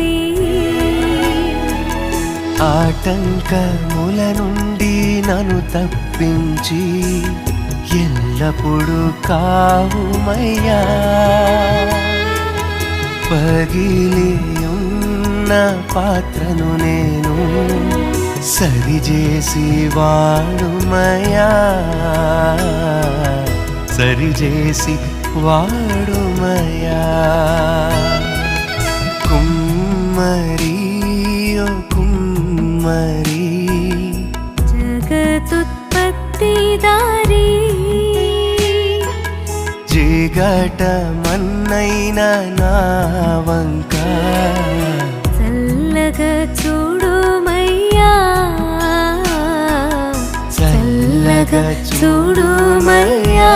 చేసి ఆటంకముల నుండి నన్ను తప్పించి ఎల్లప్పుడూ కావుమయ్యా. పగిలి ఉన్న పాత్రను నేను సరిచేసి వాడుమయా సరిచేసి వాడుమయ్యా. కుమ్మరి. జగతుత్పత్తిదారి జిగట మన్నైన నా వంక. చల్లగా చూడుమయ్యా చల్లగా చూడుమయ్యా